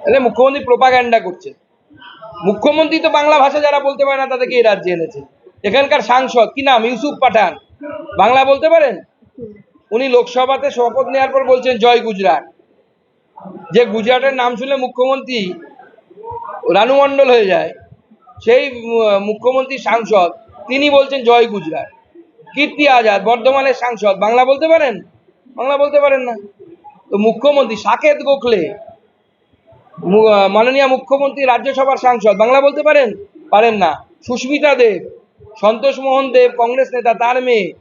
তাহলে মুখ্যমন্ত্রী প্রোপাগ্যান্ডা করছে। মুখ্যমন্ত্রী তো বাংলা ভাষা যারা বলতে পারে না, তাদেরকে এই রাজ্যে এনেছে। এখানকার সাংসদ, কি নাম? ইউসুফ পাঠান। বাংলা বলতে পারেন? উনি লোকসভাতে শপথ নেওয়ার পর বলছেন, জয় গুজরাট। যে গুজরাটের নাম শুনলে মুখ্যমন্ত্রী রানু মণ্ডল হয়ে যায়। সেই মুখ্যমন্ত্রী সাংসদ, তিনি বলছেন, জয় গুজরাট। কীর্তি আজাদ, বর্ধমানের সাংসদ, বাংলা বলতে পারেন? বাংলা বলতে পারেন না। তো মুখ্যমন্ত্রী সাকেত গোখলে মাননীয় মুখ্যমন্ত্রী রাজ্যসভার সাংসদ। বাংলা বলতে পারেন? পারেন না। সুস্মিতা দেব, সন্তোষ মোহন দেব, কংগ্রেস নেতা, তার মেয়ে।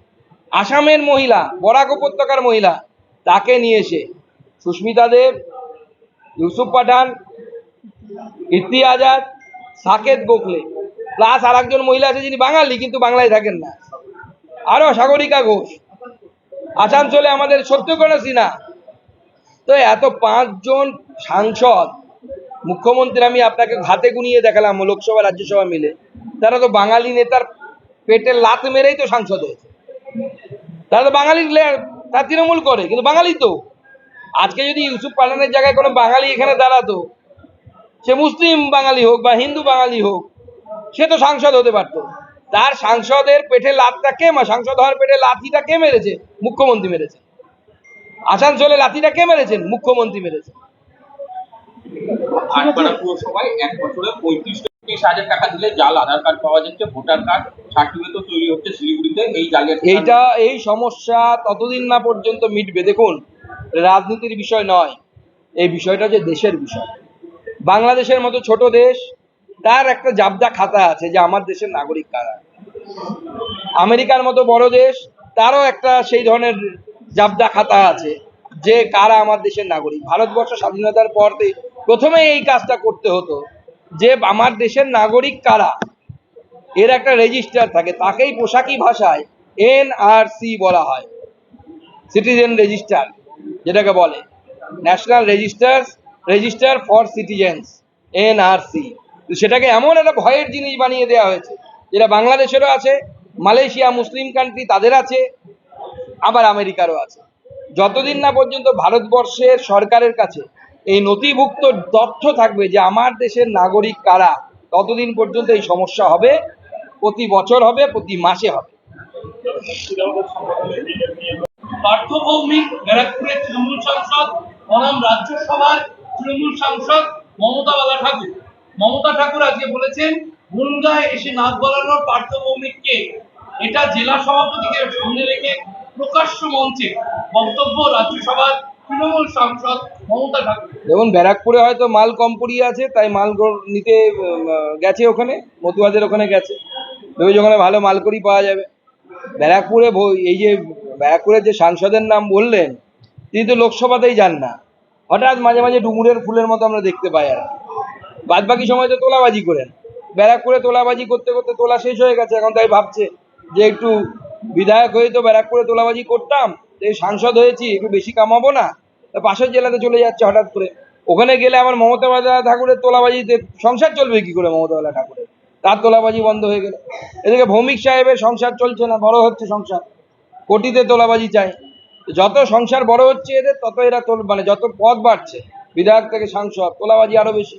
আসামের মহিলা, বরাক উপত্যকার মহিলা, তাকে নিয়ে এসে। সুস্মিতা দেব, ইউসুফ পাঠান কীর্তি আজাদ, সাকেত গোখলে। প্লাস আর একজন মহিলা আছে যিনি বাঙালি, কিন্তু বাংলায় থাকেন না। আরও সাগরিকা ঘোষ। আসানসোলে আমাদের সত্যকর্ণ সিনহা। তো এত পাঁচজন সাংসদ মুখ্যমন্ত্রী, আমি আপনাকে হাতে গুনিয়ে দেখালাম লোকসভা, রাজ্যসভা মিলে। তারা তো বাঙালি নেতার পেটে লাত মেরেই তো সাংসদ হয়েছে। তারা তো বাঙালি তার তৃণমূল করে, কিন্তু বাঙালি তো। আজকে যদি ইউসুফ পাঠানের জায়গায় কোনো বাঙালি এখানে দাঁড়াতো, সে মুসলিম বাঙালি হোক বা হিন্দু বাঙালি হোক, সে তো সাংসদ হতে পারতো। তার সাংসদের পেটে লাতটা কে সাংসদ হওয়ার পেটে লাথিটা কে মেরেছে? মুখ্যমন্ত্রী মেরেছে। আসানসোলে লাথিটা কে মেরেছেন? মুখ্যমন্ত্রী মেরেছে পুরসভায় এক বছরে পঁয়ত্রিশ তিরিশ হাজার টাকা দিলে জাল, আধার কার্ড পাওয়া যাচ্ছে ভোটার কার্ড সার্টিফিকেটও তৈরি হচ্ছে শিলিগুড়িতে, এই জালিয়াতি এইটা, এই সমস্যা ততদিন না পর্যন্ত মিটবে। দেখুন রাজনীতির বিষয় নয়, এই বিষয়টা দেশের বিষয়। বাংলাদেশের মতো ছোট দেশ, তার একটা জাবদা খাতা আছে যে আমার দেশের নাগরিক কারা। আমেরিকার মতো বড় দেশ, তারও একটা সেই ধরনের জাবদা খাতা আছে যে কারা আমার দেশের নাগরিক। ভারতবর্ষ স্বাধীনতার পর প্রথমে এই কাজটা করতে হতো যে আমার দেশের নাগরিক কারা? এর একটা রেজিস্টার থাকে, তাকেই পোশাকি ভাষায় এনআরসি বলা হয়। সিটিজেন রেজিস্টার যেটাকে বলে। National register register for citizens NRC সেটাকে এমন একটা ভয়ের জিনিস বানিয়ে দেওয়া হয়েছে, যেটা বাংলাদেশেরও আছে, মালয়েশিয়া মুসলিম কান্ট্রি তাদের আছে, আবার আমেরিকারও আছে। যতদিন না পর্যন্ত ভারতবর্ষের সরকারের কাছে এই নথিভুক্ত তথ্য থাকবে যে আমার দেশের নাগরিক কারা, ততদিন পর্যন্ত এই সমস্যা হবে, প্রতি বছর হবে, প্রতি মাসে হবে। তৃণমূল সাংসদ মমতা বালা ঠাকুর মমতা ঠাকুর বলেছেন এসে এটা জেলা সভাপতিকে সামনে রেখে প্রকাশ্য মঞ্চে বক্তব্য রাজ্যসভার তৃণমূল সাংসদ মমতা ঠাকুর। দেখুন, ব্যারাকপুরে হয়তো মাল কম পড়িয়ে আছে, তাই মাল নিতে গেছে ওখানে, মতুয়াদের ওখানে গেছে। ভেবেছে ওখানে ভালো মাল করি পাওয়া যাবে। ব্যারাকপুরে এই যে, ব্যারাকপুরের যে সাংসদের নাম বললেন, তিনি তো লোকসভাতেই যান না। হঠাৎ মাঝে মাঝে ডুমুরের ফুলের মতো আমরা দেখতে পাই আর বাদ বাকি সময় তো তোলাবাজি করেন। ব্যারাকপুরে তোলাবাজি করতে করতে তোলা শেষ হয়ে গেছে, এখন তাই ভাবছে যে একটু বিধায়ক হয়ে তো ব্যারাকপুরে তোলাবাজি করতাম এই সাংসদ হয়েছি, একটু বেশি কামাবো না পাশের জেলাতে চলে যাচ্ছে হঠাৎ করে। ওখানে গেলে আমার মমতা বালা ঠাকুরের তোলাবাজিতে সংসার চলবে কি করে মমতা বালা ঠাকুরের তার তোলাবাজি বন্ধ হয়ে গেল। এদিকে ভৌমিক সাহেবের সংসার চলছে না, বড় হচ্ছে সংসার। কোটিতে তোলাবাজি তো যত সংসার বড় হচ্ছে এদের তত এরা তোল মানে যত পদ বাড়ছে, বিধায়ক থেকে সাংসদ, তোলাবাজি আরও বেশি।